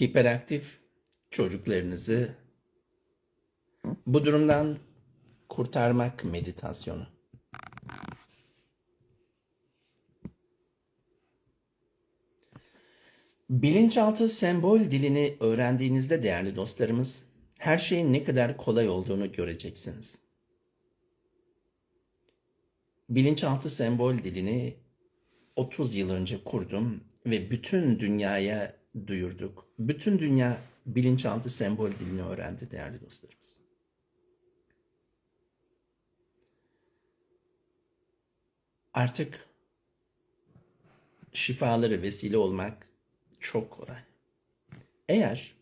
hiperaktif çocuklarınızı bu durumdan kurtarmak meditasyonu. Bilinçaltı sembol dilini öğrendiğinizde değerli dostlarımız, her şeyin ne kadar kolay olduğunu göreceksiniz. Bilinçaltı sembol dilini 30 yıl önce kurdum ve bütün dünyaya duyurduk. Bütün dünya bilinçaltı sembol dilini öğrendi değerli dostlarımız. Artık şifaları vesile olmak çok kolay. Eğer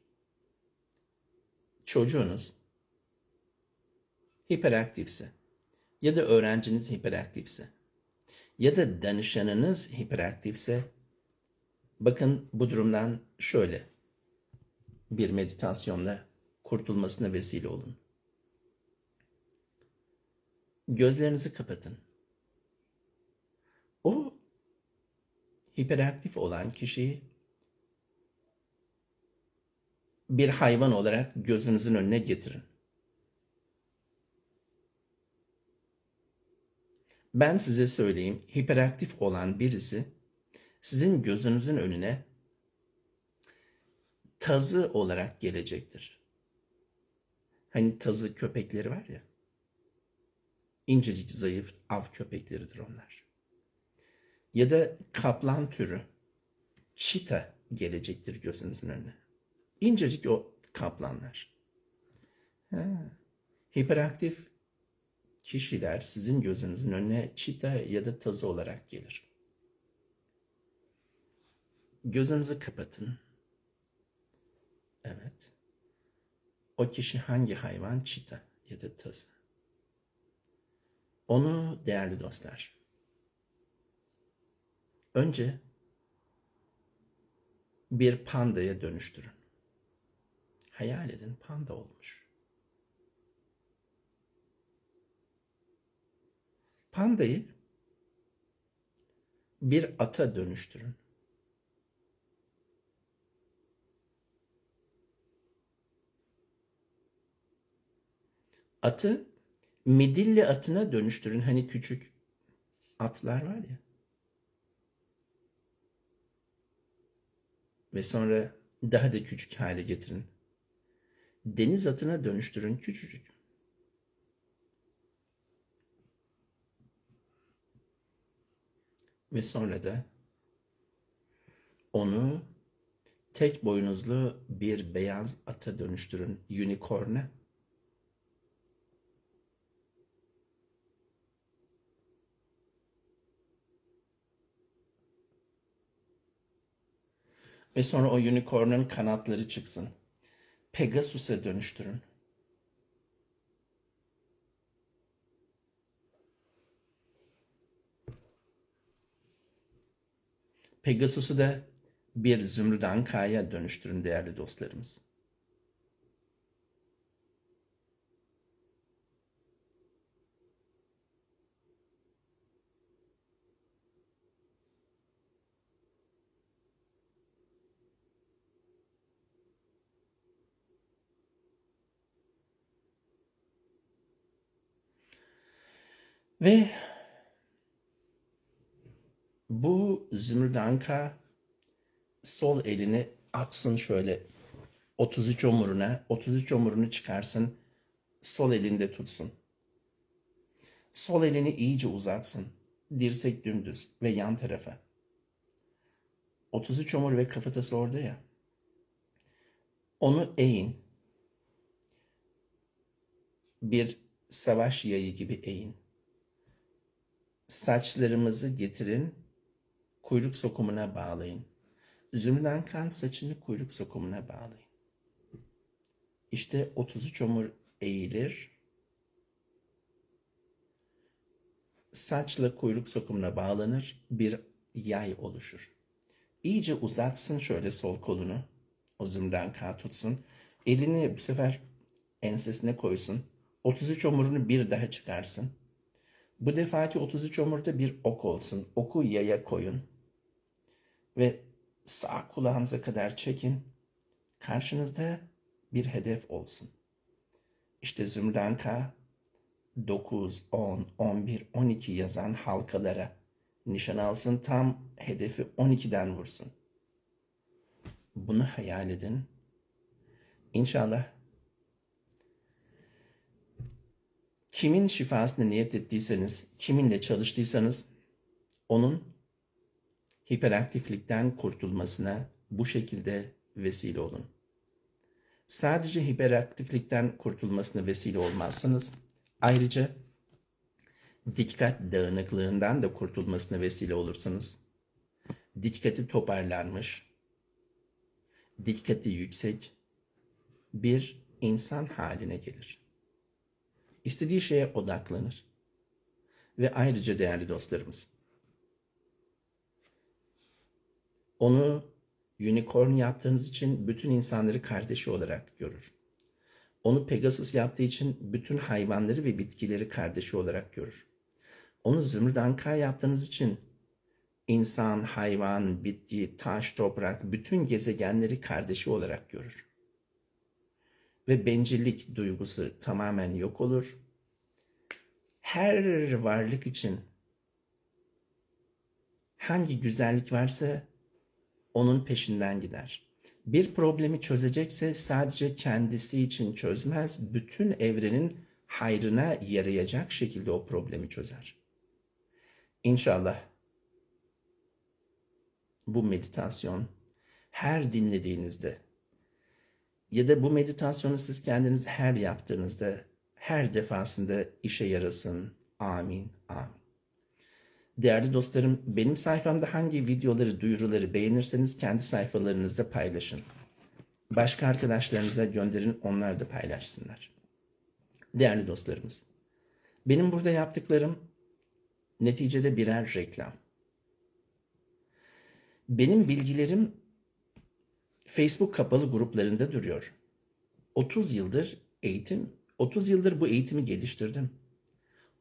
çocuğunuz hiperaktifse ya da öğrenciniz hiperaktifse ya da danışanınız hiperaktifse bakın bu durumdan şöyle bir meditasyonla kurtulmasına vesile olun. Gözlerinizi kapatın. O hiperaktif olan kişiyi bir hayvan olarak gözünüzün önüne getirin. Ben size söyleyeyim, hiperaktif olan birisi sizin gözünüzün önüne tazı olarak gelecektir. Hani tazı köpekleri var ya, incecik zayıf av köpekleridir onlar. Ya da kaplan türü, çita gelecektir gözünüzün önüne. İncecik o kaplanlar. Ha. Hiperaktif kişiler sizin gözünüzün önüne çita ya da tazı olarak gelir. Gözünüzü kapatın. Evet. O kişi hangi hayvan? Çita ya da tazı. Onu değerli dostlar. Önce bir pandaya dönüştürün. Hayal edin panda olmuş. Pandayı bir ata dönüştürün. Atı midilli atına dönüştürün. Hani küçük atlar var ya. Ve sonra daha da küçük hale getirin. Deniz atına dönüştürün küçücük. Ve sonra da onu tek boynuzlu bir beyaz ata dönüştürün. Unicorn'a. Ve sonra o unicorn'un kanatları çıksın. Pegasus'a dönüştürün. Pegasus'u da bir zümrüt ankaya dönüştürün değerli dostlarımız. Ve bu zümrüt anka sol elini atsın şöyle 33 omuruna, 33 omurunu çıkarsın, sol elinde tutsun. Sol elini iyice uzatsın, dirsek dümdüz ve yan tarafa. 33 omur ve kafatası orada ya. Onu eğin. Bir savaş yayı gibi eğin. Saçlarımızı getirin, kuyruk sokumuna bağlayın. Zümrüden kan saçını kuyruk sokumuna bağlayın. İşte 33 omur eğilir. Saçla kuyruk sokumuna bağlanır. Bir yay oluşur. İyice uzatsın şöyle sol kolunu. O zümrüden kan tutsun. Elini bu sefer ensesine koysun. 33 omurunu bir daha çıkarsın. Bu defaki 33 omurda bir ok olsun. Oku yaya koyun. Ve sağ kulağınıza kadar çekin. Karşınızda bir hedef olsun. İşte Zümrüt K 9, 10, 11, 12 yazan halkalara nişan alsın tam hedefi 12'den vursun. Bunu hayal edin. İnşallah kimin şifasını niyet ettiyseniz, kiminle çalıştıysanız onun hiperaktiflikten kurtulmasına bu şekilde vesile olun. Sadece hiperaktiflikten kurtulmasına vesile olmazsanız ayrıca dikkat dağınıklığından da kurtulmasına vesile olursanız dikkati toparlanmış, dikkati yüksek bir insan haline gelir. İstediği şeye odaklanır. Ve ayrıca değerli dostlarımız, onu unicorn yaptığınız için bütün insanları kardeşi olarak görür. Onu Pegasus yaptığı için bütün hayvanları ve bitkileri kardeşi olarak görür. Onu Zümrüt Anka yaptığınız için insan, hayvan, bitki, taş, toprak, bütün gezegenleri kardeşi olarak görür. Ve bencillik duygusu tamamen yok olur. Her varlık için hangi güzellik varsa onun peşinden gider. Bir problemi çözecekse sadece kendisi için çözmez, bütün evrenin hayrına yarayacak şekilde o problemi çözer. İnşallah bu meditasyon her dinlediğinizde ya da bu meditasyonu siz kendiniz her yaptığınızda her defasında işe yarasın. Amin. Amin. Değerli dostlarım, benim sayfamda hangi videoları, duyuruları beğenirseniz kendi sayfalarınızda paylaşın. Başka arkadaşlarınıza gönderin, onlar da paylaşsınlar. Değerli dostlarımız, benim burada yaptıklarım neticede birer reklam. Benim bilgilerim Facebook kapalı gruplarında duruyor. 30 yıldır eğitim, 30 yıldır bu eğitimi geliştirdim.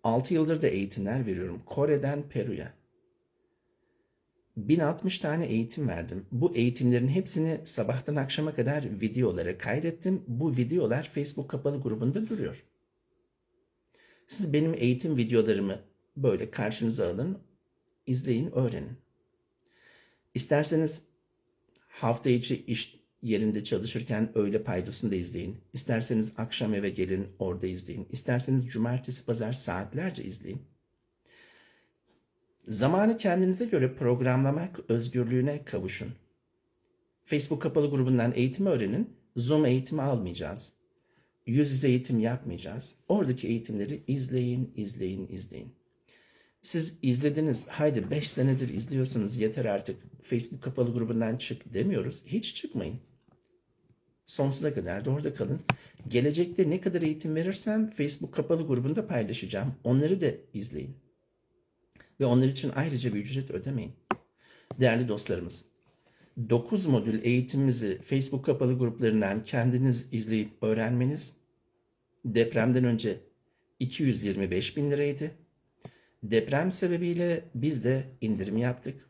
6 yıldır da eğitimler veriyorum. Kore'den Peru'ya. 1060 tane eğitim verdim. Bu eğitimlerin hepsini sabahtan akşama kadar videolara kaydettim. Bu videolar Facebook kapalı grubunda duruyor. Siz benim eğitim videolarımı böyle karşınıza alın, izleyin, öğrenin. İsterseniz hafta içi iş yerinde çalışırken öğle paydosunu da izleyin. İsterseniz akşam eve gelin orada izleyin. İsterseniz cumartesi pazar saatlerce izleyin. Zamanı kendinize göre programlamak özgürlüğüne kavuşun. Facebook kapalı grubundan eğitim öğrenin. Zoom eğitimi almayacağız. Yüz yüze eğitim yapmayacağız. Oradaki eğitimleri izleyin, izleyin, izleyin. Siz izlediniz, haydi 5 senedir izliyorsunuz yeter artık Facebook kapalı grubundan çık demiyoruz. Hiç çıkmayın. Sonsuza kadar da orada kalın. Gelecekte ne kadar eğitim verirsem Facebook kapalı grubunda paylaşacağım. Onları da izleyin. Ve onlar için ayrıca bir ücret ödemeyin. Değerli dostlarımız, 9 modül eğitimimizi Facebook kapalı gruplarından kendiniz izleyip öğrenmeniz depremden önce 225 bin liraydı. Deprem sebebiyle biz de indirim yaptık.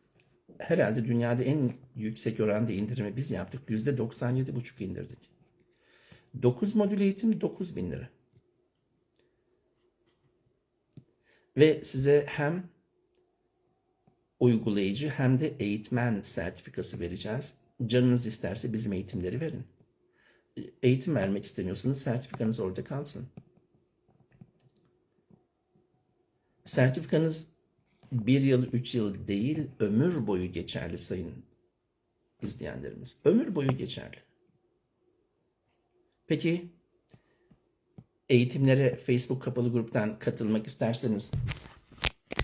Herhalde dünyada en yüksek oranda indirimi biz yaptık. %97,5 indirdik. 9 modül eğitim 9 bin lira. Ve size hem uygulayıcı hem de eğitmen sertifikası vereceğiz. Canınız isterse bizim eğitimleri verin. Eğitim vermek istemiyorsanız sertifikanız orada kalsın. Sertifikanız bir yıl, üç yıl değil, ömür boyu geçerli sayın izleyenlerimiz. Ömür boyu geçerli. Peki eğitimlere Facebook kapalı gruptan katılmak isterseniz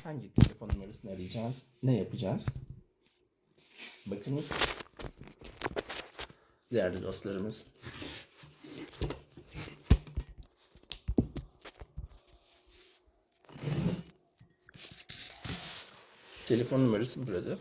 hangi telefon numarasını arayacağız? Ne yapacağız? Bakınız değerli dostlarımız. Telefon numarası burada.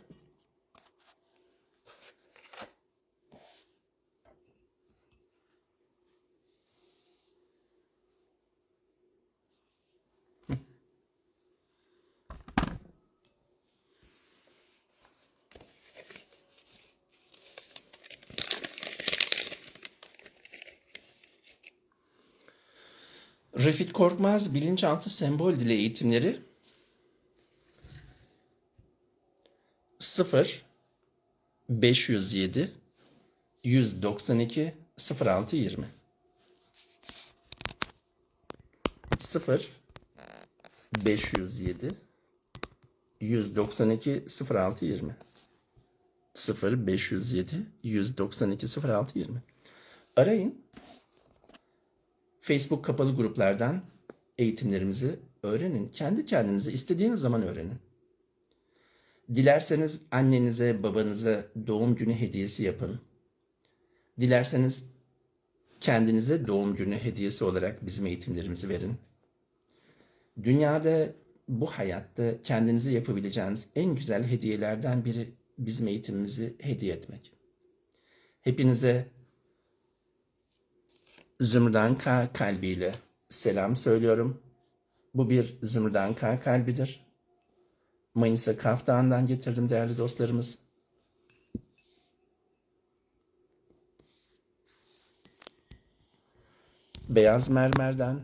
Refik Korkmaz Bilinçaltı Sembol Dili Eğitimleri 0 507 192 06 20 0 507 192 06 20 0 507 192 06 20 Arayın. Facebook kapalı gruplardan eğitimlerimizi öğrenin. Kendi kendinize istediğiniz zaman öğrenin. Dilerseniz annenize, babanıza doğum günü hediyesi yapın. Dilerseniz kendinize doğum günü hediyesi olarak bizim eğitimlerimizi verin. Dünyada bu hayatta kendinize yapabileceğiniz en güzel hediyelerden biri bizim eğitimimizi hediye etmek. Hepinize Zümrüdan K kalbiyle selam söylüyorum. Bu bir Zümrüdan K kalbidir. Manisa Kaf Dağı'ndan getirdim değerli dostlarımız. Beyaz mermerden